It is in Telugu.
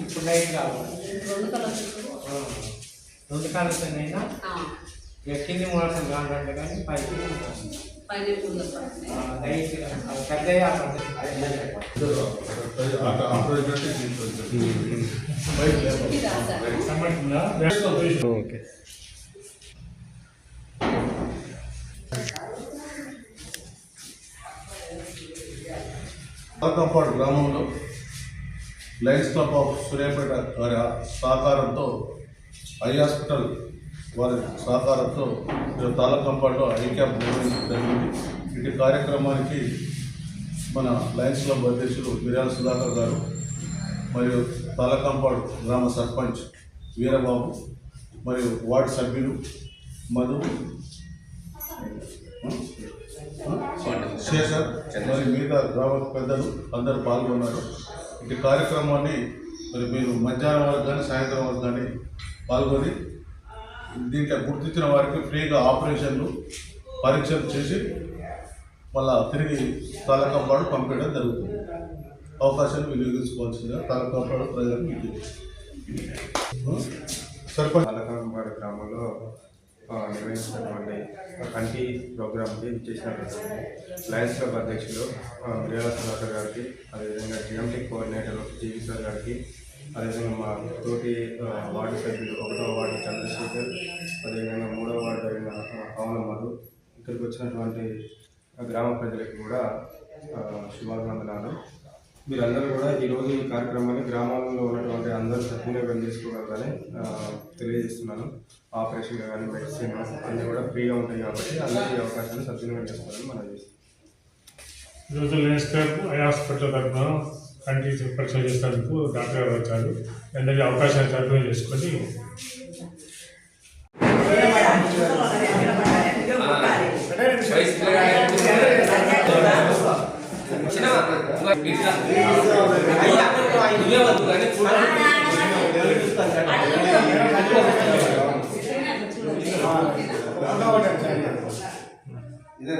ఇప్పుడు నైట్ కావాలి రెండు కలర్స్ కాలుతోనైనా ఆ, ఎక్కింది కావాలంటే కానీ పైకి పెద్ద ఓకే పాలకంపాడు గ్రామంలో లయన్స్ క్లబ్ ఆఫ్ సూర్యాపేట వారి సహకారంతో ఐ హాస్పిటల్ వారి సహకారంతో తాలకంపాడులో ఐ క్యాంప్ నిర్వహించడం జరిగింది. ఇటు కార్యక్రమానికి మన లయన్స్ క్లబ్ అధ్యక్షుడు బిర్యాల సుధాకర్ గారు మరియు తాలకంపాడు గ్రామ సర్పంచ్ వీరబాబు మరియు వార్డు సభ్యులు మధు. శేషర్ మరి మిగతా గ్రామ పెద్దలు అందరూ పాల్గొన్నారు ఈ కార్యక్రమాన్ని మరి మీరు మధ్యాహ్నం వరకు కానీ సాయంత్రం వరకు కానీ పాల్గొని దీంట్లో గుర్తించిన వారికి ఫ్రీగా ఆపరేషన్లు పరీక్షలు చేసి మళ్ళా తిరిగి తలకంపాడు పంపించడం జరుగుతుంది అవకాశాన్ని వినియోగించుకోవాల్సిందిగా తలకంపాడు ప్రజలకు విజ్ఞప్తి. సర్పంచ్ పాలకంపాడు గ్రామంలో నిర్వహిస్తున్నటువంటి కంటి ప్రోగ్రామ్కి ఇచ్చేసినటువంటి లయన్స్ క్లబ్ అధ్యక్షులు ఆ, గారికి అదేవిధంగా జిఎంటీ కోఆర్డినేటర్ జీవి సార్ గారికి అదేవిధంగా మా తోటి వార్డు సభ్యులు ఒకటో వార్డు చంద్రశేఖర్ అదేవిధంగా మూడో వార్డు అయిన ఆ, మధు ఇక్కడికి వచ్చినటువంటి గ్రామ ప్రజలకు కూడా ఆ, మీరందరూ కూడా ఈరోజు ఈ కార్యక్రమాన్ని గ్రామాల్లో ఉన్నటువంటి అందరూ సద్వినియోగం చేసుకోగలరని తెలియజేస్తున్నాను. ఆపరేషన్ కానీ మెడిసిన్ అన్నీ కూడా ఫ్రీగా ఉంటాయి కాబట్టి అందరూ ఈ అవకాశాన్ని సద్వినియోగం చేసుకోవాలని మనం చేస్తున్నాం. ఈరోజు క్లబ్ ఐ హాస్పిటల్ తరఫున కంటి పరీక్ష చేసేందుకు డాక్టర్ గారు వచ్చారు. అందరికీ అవకాశాన్ని సద్వినియోగం చేసుకొని ಇದೆ